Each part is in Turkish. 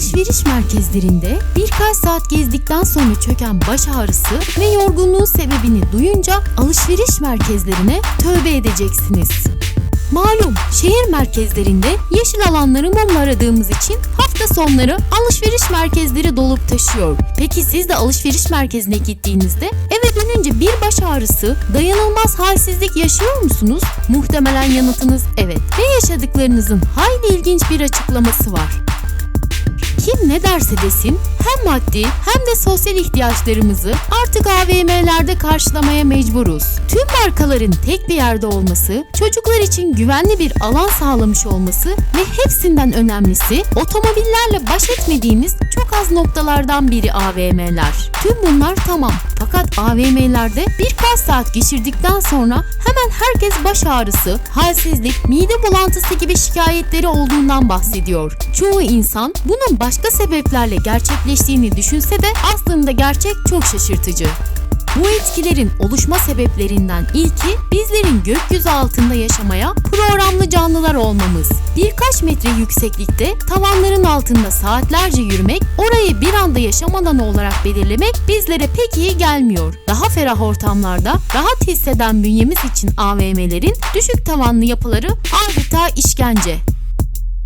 Alışveriş merkezlerinde birkaç saat gezdikten sonra çöken baş ağrısı ve yorgunluğun sebebini duyunca alışveriş merkezlerine tövbe edeceksiniz. Malum şehir merkezlerinde yeşil alanları mumla aradığımız için hafta sonları alışveriş merkezleri dolup taşıyor. Peki siz de alışveriş merkezine gittiğinizde eve dönünce bir baş ağrısı, dayanılmaz halsizlik yaşıyor musunuz? Muhtemelen yanıtınız evet. Ve yaşadıklarınızın hayli ilginç bir açıklaması var. Ne derse desin hem maddi hem de sosyal ihtiyaçlarımızı artık AVM'lerde karşılamaya mecburuz. Tüm markaların tek bir yerde olması, çocuklar için güvenli bir alan sağlamış olması ve hepsinden önemlisi otomobillerle baş etmediğimiz çok az noktalardan biri AVM'ler. Tüm bunlar tamam. Fakat AVM'lerde birkaç saat geçirdikten sonra hemen herkes baş ağrısı, halsizlik, mide bulantısı gibi şikayetleri olduğundan bahsediyor. Çoğu insan bunun başka sebeplerle gerçekleştiğini düşünse de aslında gerçek çok şaşırtıcı. Bu etkilerin oluşma sebeplerinden ilki bizlerin gökyüzü altında yaşamaya programlı canlılar olmamız. Birkaç metre yükseklikte tavanların altında saatlerce yürümek, orayı bir anda yaşam alanı olarak belirlemek bizlere pek iyi gelmiyor. Daha ferah ortamlarda rahat hisseden bünyemiz için AVM'lerin düşük tavanlı yapıları adeta işkence.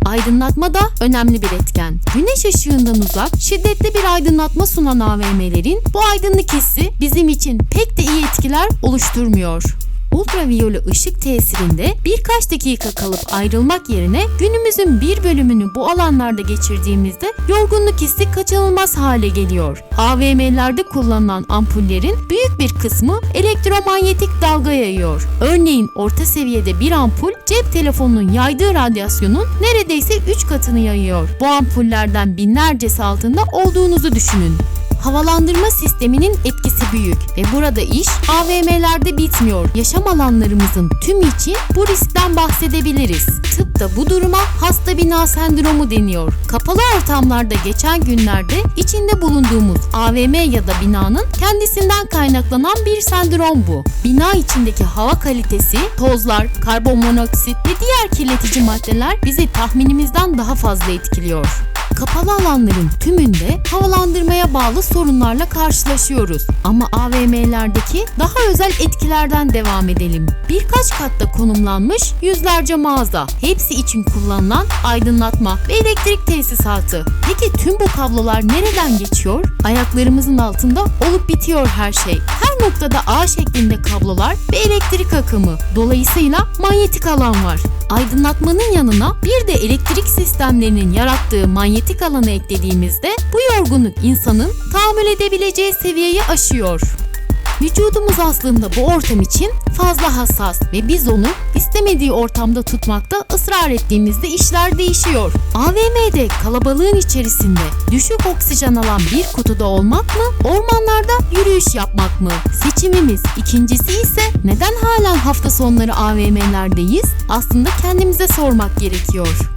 Aydınlatma da önemli bir etken. Güneş ışığından uzak, şiddetli bir aydınlatma sunan AVM'lerin bu aydınlık hissi bizim için pek de iyi etkiler oluşturmuyor. Ultraviyole ışık tesirinde birkaç dakika kalıp ayrılmak yerine günümüzün bir bölümünü bu alanlarda geçirdiğimizde yorgunluk hissi kaçınılmaz hale geliyor. AVM'lerde kullanılan ampullerin büyük bir kısmı elektromanyetik dalga yayıyor. Örneğin orta seviyede bir ampul cep telefonunun yaydığı radyasyonun neredeyse 3 katını yayıyor. Bu ampullerden binlercesi altında olduğunuzu düşünün. Havalandırma sisteminin etkisi büyük ve burada iş AVM'lerde bitmiyor. Yaşam alanlarımızın tüm için bu riskten bahsedebiliriz. Tıpta bu duruma hasta bina sendromu deniyor. Kapalı ortamlarda geçen günlerde içinde bulunduğumuz AVM ya da binanın kendisinden kaynaklanan bir sendrom bu. Bina içindeki hava kalitesi, tozlar, karbonmonoksit ve diğer kirletici maddeler bizi tahminimizden daha fazla etkiliyor. Kapalı alanların tümünde havalandırmaya bağlı sorunlarla karşılaşıyoruz. Ama AVM'lerdeki daha özel etkilerden devam edelim. Birkaç katta konumlanmış yüzlerce mağaza. Hepsi için kullanılan aydınlatma ve elektrik tesisatı. Peki tüm bu kablolar nereden geçiyor? Ayaklarımızın altında olup bitiyor her şey. Her noktada ağ şeklinde kablolar ve elektrik akımı. Dolayısıyla manyetik alan var. Aydınlatmanın yanına bir de elektrik sistemlerinin yarattığı manyetik alanı eklediğimizde bu yorgunluk insanın tahammül edebileceği seviyeyi aşıyor. Vücudumuz aslında bu ortam için fazla hassas ve biz onu istemediği ortamda tutmakta ısrar ettiğimizde işler değişiyor. AVM'de kalabalığın içerisinde düşük oksijen alan bir kutuda olmak mı, ormanlarda yürüyüş yapmak mı? Seçimimiz. İkincisi ise neden halen hafta sonları AVM'lerdeyiz? Aslında kendimize sormak gerekiyor.